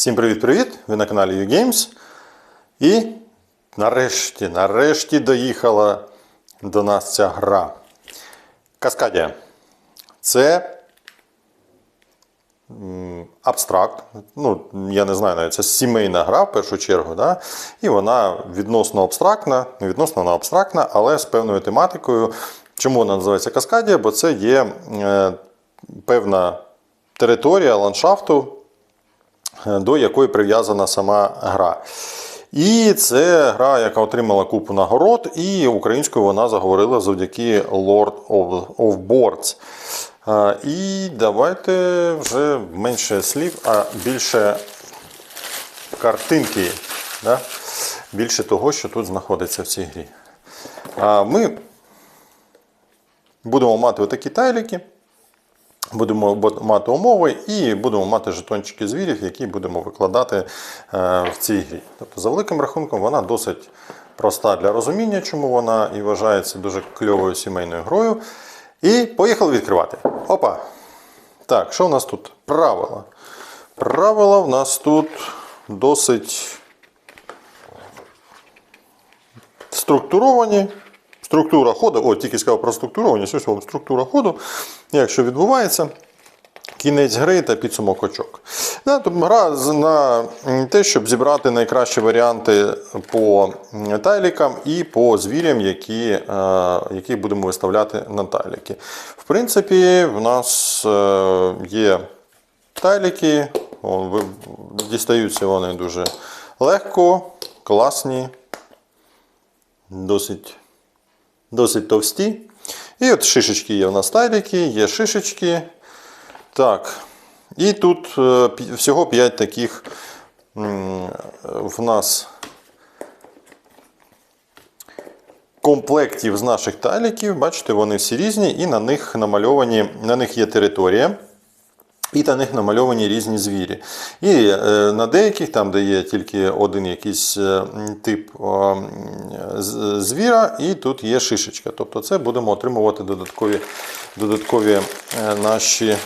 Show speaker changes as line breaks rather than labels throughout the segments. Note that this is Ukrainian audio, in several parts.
Всім привіт-привіт! Ви на каналі YouGames. І нарешті, нарешті доїхала до нас ця гра. Каскадія. Це абстракт. Ну, я не знаю, це сімейна гра в першу чергу. Да? І вона відносно абстрактна, відносно вона абстрактна, але з певною тематикою. Чому вона називається Каскадія? Бо це є е, певна територія ландшафту до якої прив'язана сама гра. І це гра, яка отримала купу нагород, і українською вона заговорила завдяки Lord of, Boards. І давайте вже менше слів, а більше картинки. Да? Більше того, що тут знаходиться в цій грі. Ми будемо мати отакі тайліки. Будемо мати умови і будемо мати жетончики звірів, які будемо викладати е, в цій грі. Тобто, за великим рахунком, вона досить проста для розуміння, чому вона і вважається дуже кльовою сімейною грою. І поїхали відкривати. Опа! Так, що в нас тут? Правила. Правила в нас тут досить структуровані. Структура ходу, о, тільки сказав про структурованість, ось вам структура ходу, як що відбувається. Кінець гри та підсумок очок. Гра на те, щоб зібрати найкращі варіанти по тайлікам і по звірям, які, які будемо виставляти на тайліки. В принципі, в нас е, є тайліки, дістаються вони дуже легко, класні, досить досить товсті. І от шишечки є в нас тайліки, є шишечки. Так. І тут е, всього 5 таких в нас комплектів з наших тайліків. Бачите, вони всі різні, і на них намальовані, на них є територія. І на них намальовані різні звірі. І е, на деяких, там, де є тільки один якийсь е, тип звіра, і тут є шишечка. Тобто це будемо отримувати додаткові додаткові е, наші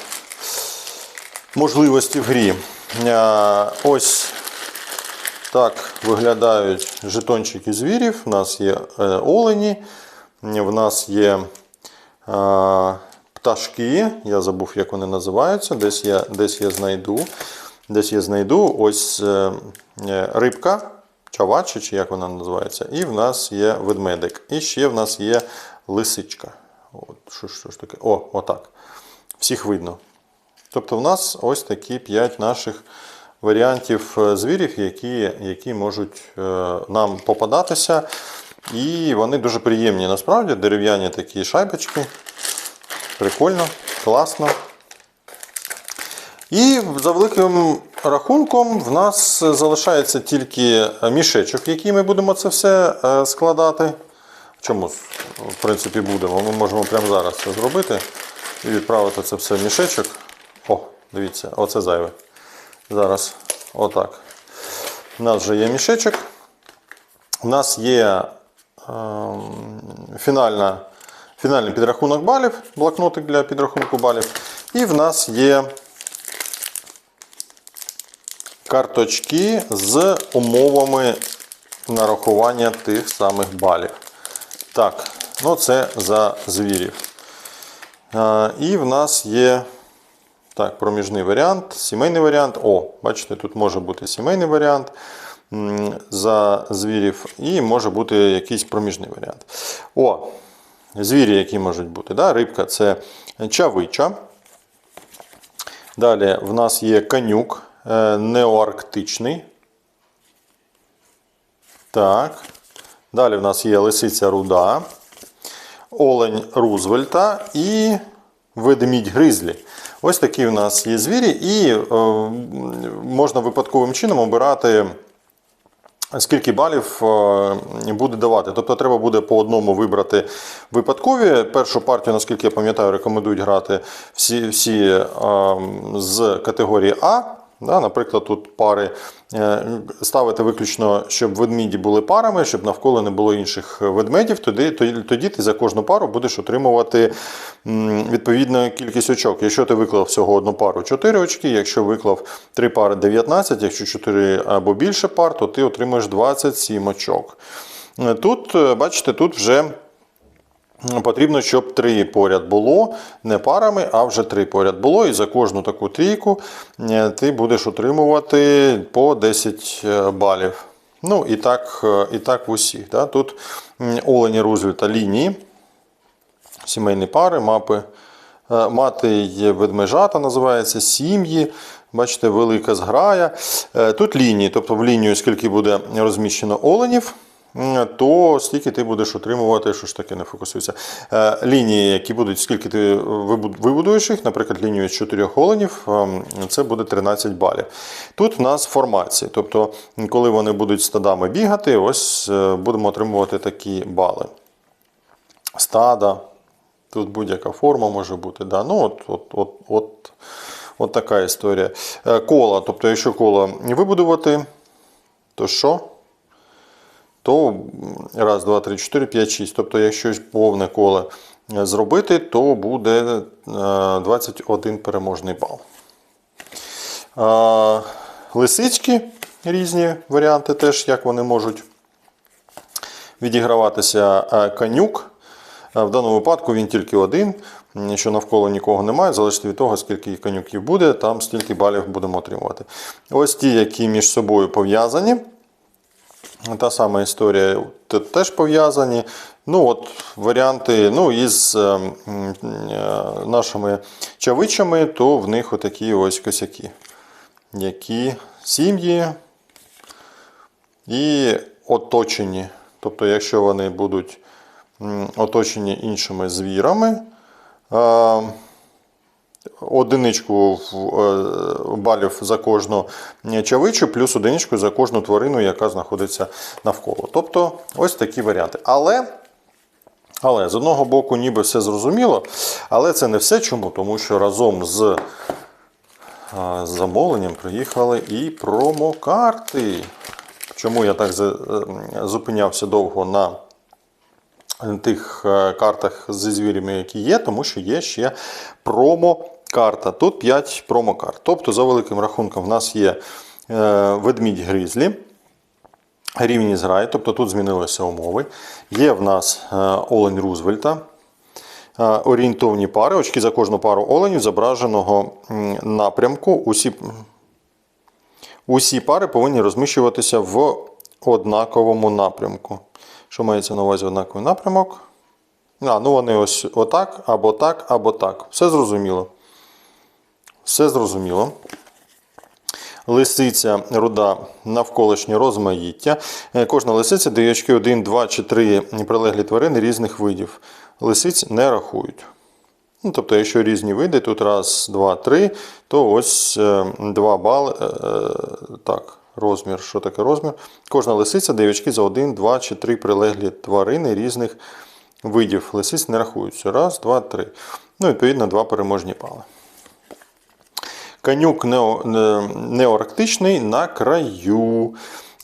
можливості в грі. Ось так виглядають жетончики звірів. У нас є олені, в нас є. Пташки. Я забув, як вони називаються. Десь я десь я знайду. Десь я знайду ось е, е, рибка, чавачі, чи як вона називається. І в нас є ведмедик. І ще в нас є лисичка. От, Що що ж таке? О, отак. Всіх видно. Тобто, в нас ось такі 5 наших варіантів е, звірів, які які можуть нам попадатися. І вони дуже приємні насправді, дерев'яні такі шайбочки. Прикольно, класно. І за великим рахунком в нас залишається тільки мішечок, в який ми будемо це все е, складати. Чому, в принципі, будемо? Ми можемо прямо зараз це зробити і відправити це все в мішечок. О, дивіться, оце зайве. Зараз отак. У нас вже є мішечок. У нас є е, фінальна. Фінальний підрахунок балів, блокнотик для підрахунку балів. І в нас є карточки з умовами нарахування тих самих балів. Так, ну це за звірів. І в нас є так, проміжний варіант, сімейний варіант. О, бачите, тут може бути сімейний варіант за звірів, і може бути якийсь проміжний варіант. О, Звірі, які можуть бути. Да? Рибка це чавича. Далі в нас є конюк е, неоарктичний. Так. Далі в нас є лисиця руда, олень Рузвельта і ведмідь гризлі. Ось такі в нас є звірі, і е, можна випадковим чином обирати скільки балів е, буде давати. Тобто треба буде по одному вибрати випадкові. Першу партію, наскільки я пам'ятаю, рекомендують грати всі всі е, з категорії А. Да, наприклад, тут пари е, ставити виключно, щоб ведмеді були парами, щоб навколо не було інших ведмедів. Тоді, тоді, ти за кожну пару будеш отримувати відповідну кількість очок. Якщо ти виклав всього одну пару 4 очки, якщо виклав 3 пари 19, якщо 4 або більше пар, то ти отримаєш 27 очок. Е, Тут, е, бачите, тут вже. Потрібно, щоб три поряд було, не парами, а вже три поряд було. І за кожну таку трійку е, ти будеш отримувати по 10 е, балів. Ну і так, е, і так в усіх. Да? Тут Олені Рузвельта лінії, сімейні пари, мапи. Мати є ведмежата, називається сім'ї. Бачите, велика зграя. Тут лінії, тобто в лінію, скільки буде розміщено оленів, то стільки ти будеш отримувати, що ж таке не фокусується. Е, Лінії, які будуть, скільки ти вибудуєш їх, наприклад, лінію з 4 оленів, ем, це буде 13 балів. Тут в нас формації, тобто, коли вони будуть стадами бігати, ось е, будемо отримувати такі бали. Стада, Тут будь-яка форма може бути. Да? Ну, от, от, от, от, от така історія. Е, Кола. Тобто, якщо коло вибудувати, то що? То раз, два, три, чотири, п'ять, шість. Тобто, якщо повне коло е, зробити, то буде е, 21 переможний бал. Е, Лисички різні варіанти теж, як вони можуть відіграватися Е, конюк. Е, В даному випадку він тільки один, що навколо нікого немає, залежить від того, скільки конюків буде, там стільки балів будемо отримувати. Ось ті, які між собою пов'язані. Та сама історія теж пов'язані. Ну, от варіанти ну, із е, е, нашими чавичами, то в них отакі ось косяки. Які сім'ї і оточені. Тобто, якщо вони будуть оточені іншими звірами, е, одиничку е, балів за кожну чавичу, плюс одиничку за кожну тварину, яка знаходиться навколо. Тобто, ось такі варіанти. Але. Але з одного боку, ніби все зрозуміло, але це не все. Чому? Тому що разом з замовленням приїхали і промокарти. Чому я так е, зупинявся довго на тих е, картах зі звірями, які є, тому що є ще промокарта. Тут 5 промокарт. Тобто, за великим рахунком, в нас є е, ведмідь грізлі. Рівні зграї, тобто тут змінилися умови. Є в нас е, олень Рузвельта. Е, Орієнтовні пари, очки за кожну пару оленів зображеного напрямку. Усі, усі пари повинні розміщуватися в однаковому напрямку. Що мається на увазі однаковий напрямок? А, ну вони ось отак, або так, або так. Все зрозуміло. Все зрозуміло. Лисиця руда навколишнє розмаїття. Е, Кожна лисиця дає очки 1, 2 чи 3 прилеглі тварини різних видів. Лисиць не рахують. Ну, тобто, якщо різні види, тут раз, два, три, то ось е, 2 бали. е, так, розмір. Що таке розмір? Кожна лисиця дає очки за 1, 2 чи 3 прилеглі тварини різних видів. Лисиць не рахуються. Раз, два, три. Ну, відповідно, два переможні бали. Канюк нео- не- неорктичний на краю.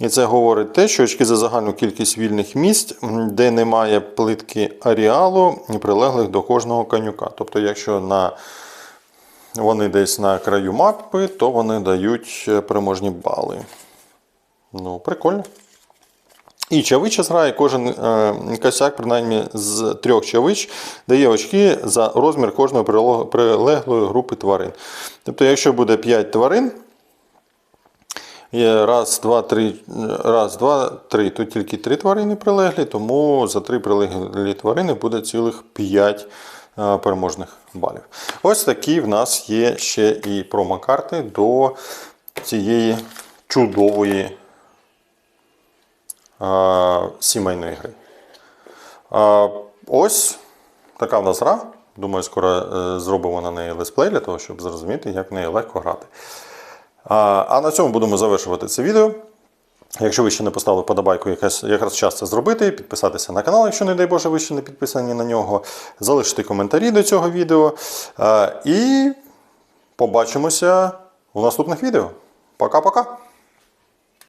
І це говорить те, що очки за загальну кількість вільних місць, де немає плитки аріалу, прилеглих до кожного конюка. Тобто, якщо на, вони десь на краю мапи, то вони дають е, переможні бали. Ну, прикольно. І чавича зграє, кожен е, косяк, принаймні з трьох чавич, дає очки за розмір кожної прилеглої групи тварин. Тобто, якщо буде 5 тварин, раз, два, три, раз, два, три, то тільки три тварини прилеглі, тому за три прилеглі тварини буде цілих 5 переможних балів. Ось такі в нас є ще і промокарти до цієї чудової сімейної гри. Ось така в нас гра. Думаю, скоро е, зробимо на неї летсплей для того, щоб зрозуміти, як в неї легко грати. А, на цьому будемо завершувати це відео. Якщо ви ще не поставили подобайку, якраз час це зробити, підписатися на канал, якщо, не дай Боже, ви ще не підписані на нього, залишити коментарі до цього відео. І побачимося у наступних відео. Пока-пока!